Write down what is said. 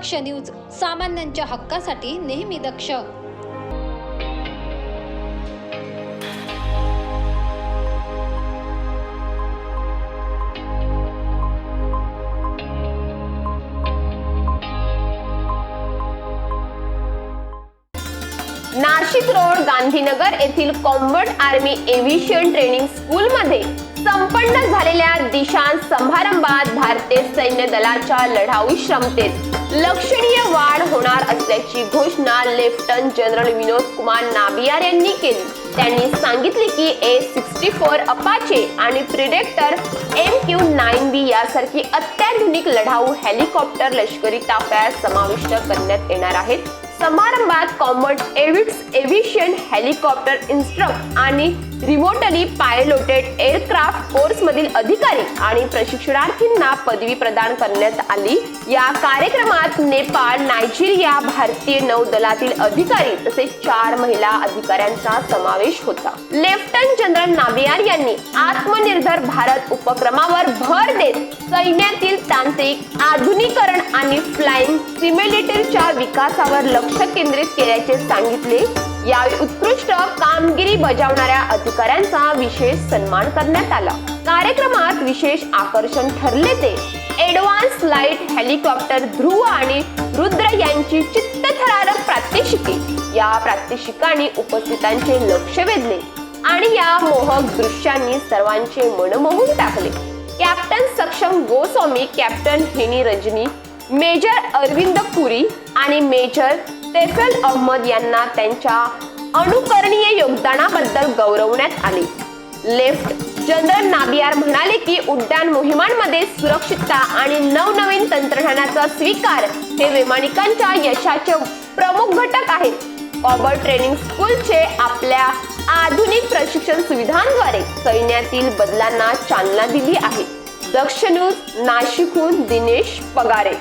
दक्ष news सामान्यांच्या हक्कासाठी नेहमी दक्ष. नाशिक रोड गांधीनगर येथील combat army aviation training school मध्ये संपन्न झालेल्या दिशांत समारंभात भारतीय सैन्य दलाच्या लढाऊ क्षमतेत लक्षणीय वाढ होणार असल्याची घोषणा लेफ्टनंट जनरल विनोद कुमार नाबियार यांनी केली. त्यांनी सांगितले की ए सिक्स्टी फोर अपाचे आणि predator M Q nine B यासारखी अत्याधुनिक लढाऊ हेलिकॉप्टर लष्करी ताफ्यात समाविष्ट करण्यात येणार आहेत. समारंभात कॉमर्ट एव्हिक्स एव्हिशियन हेलिकॉप्टर इन्स्ट्रक्ट आणि रिमोटली पायलोटेड एअरक्राफ्ट मधील अधिकारी आणि प्रशिक्षणार्थींना पदवी प्रदान करण्यात आली. या कार्यक्रमात नेपाळ नायजेरिया भारतीय नौदलातील अधिकारी तसेच चार महिला अधिकाऱ्यांचा समावेश होता. लेफ्टनंट जनरल नाबियार यांनी आत्मनिर्भर भारत उपक्रमावर भर देत सैन्यातील तांत्रिक आधुनिकरण आणि फ्लाइंग सिम्युलेटरच्या विकासावर लक्ष केंद्रित केल्याचे सांगितले. या उत्कृष्ट कामगिरी बजावणाऱ्या अधिकाऱ्यांचा विशेष सन्मान करण्यात आला. कार्यक्रमात विशेष आकर्षण ठरले ते. एडव्हान्स लाइट हेलिकॉप्टर ध्रुव आणि रुद्र यांची चित्तथरारक प्रात्यक्षिके. या प्रात्यक्षिकांनी उपस्थितांचे लक्ष वेधले आणि या मोहक दृश्यांनी सर्वांचे मन मोहून टाकले. कॅप्टन सक्षम गोस्वामी कॅप्टन हेनी रजनी मेजर अरविंद पुरी आणि मेजर तेफल अहमद यांना त्यांच्या अनुकरणीय योगदानाबद्दल गौरवण्यात आले. लेफ्ट जनरल नाबियार म्हणाले की उड्डाण मोहिमांमध्ये सुरक्षितता आणि नवनवीन तंत्रज्ञानाचा स्वीकार हे वैमानिकांच्या यशाचे प्रमुख घटक आहेत. कॉबर ट्रेनिंग स्कूलचे आपल्या आधुनिक प्रशिक्षण सुविधांद्वारे सैन्यातील बदलांना चालना दिली आहे. दक्ष न्यूज नाशिकहून दिनेश पगारे.